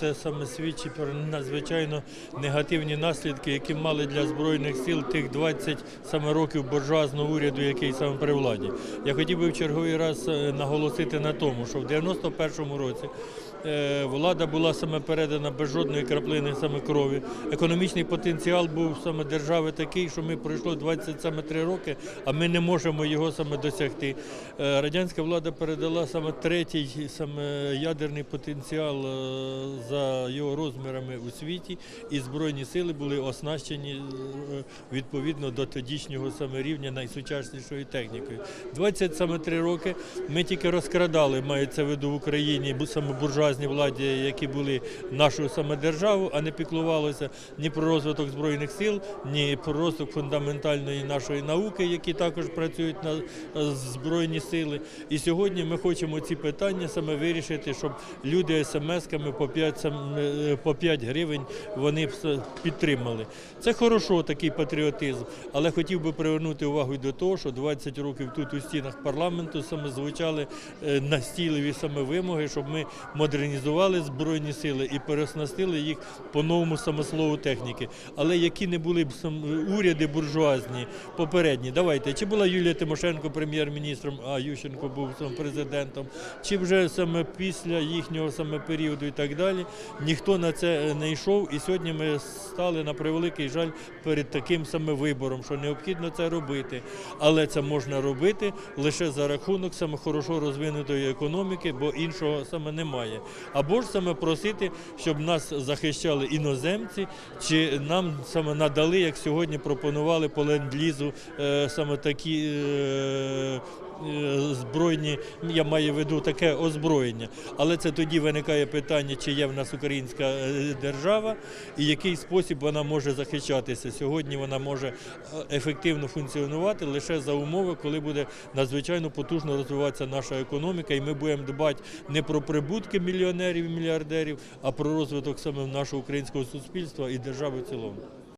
це саме свідчить про надзвичайно негативні наслідки, які мали для збройних сил тих 20 саме років буржуазного уряду, який саме при владі. Я хотів би в черговий раз е, наголосити на тому, що в 91-му році влада була саме передана без жодної краплини саме крові. Економічний потенціал був саме держави такий, що ми пройшло 23 роки, а ми не можемо його саме досягти. Е, Радянська влада передала саме третій саме ядерний потенціал е, за його розмірами у світі, і збройні сили були оснащені е, відповідно до тодішнього саме рівня найсучаснішою технікою. 23 роки ми тільки розкрадали, мається в виду в Україні саме буржуазні владі, які були нашу саме державу, а не піклувалося ні про розвиток збройних сил, ні про розвиток фундаментальної нашої науки, які також працюють на е, збройні сили. І сьогодні ми хочемо ці питання саме вирішити, щоб люди смс-ками по 5, е, по 5 гривень вони підтримали. Це хорошо, такий патріотизм, але хотів би привернути увагу до того, що 20 років тут у стінах парламенту саме звучали е, настійливі саме вимоги, щоб ми модернізували збройні сили і переоснастили їх по новому самослову техніки. Але які не були б уряди буржуазні попередні, давайте чи була Юлія Тимошенко прем'єр-міністром, а Ющенко був сам президентом, чи вже саме після їхнього саме періоду і так далі, ніхто на це не йшов. І сьогодні ми стали на превеликий жаль перед таким саме вибором, що необхідно це робити. Але це можна робити лише за рахунок саме хорошо розвинутої економіки, бо іншого саме немає. Або ж саме просити, щоб нас захищали іноземці, чи нам саме надали, як сьогодні пропонували по ленд-лізу, е, саме такі. Е, Збройні, я маю в виду таке озброєння, але це тоді виникає питання, чи є в нас українська е, держава і який спосіб вона може захищатися. Сьогодні вона може е, ефективно функціонувати лише за умови, коли буде надзвичайно потужно розвиватися наша економіка, і ми будемо дбати не про прибутки мільйонерів і мільярдерів, а про розвиток саме нашого українського суспільства і держави в цілому.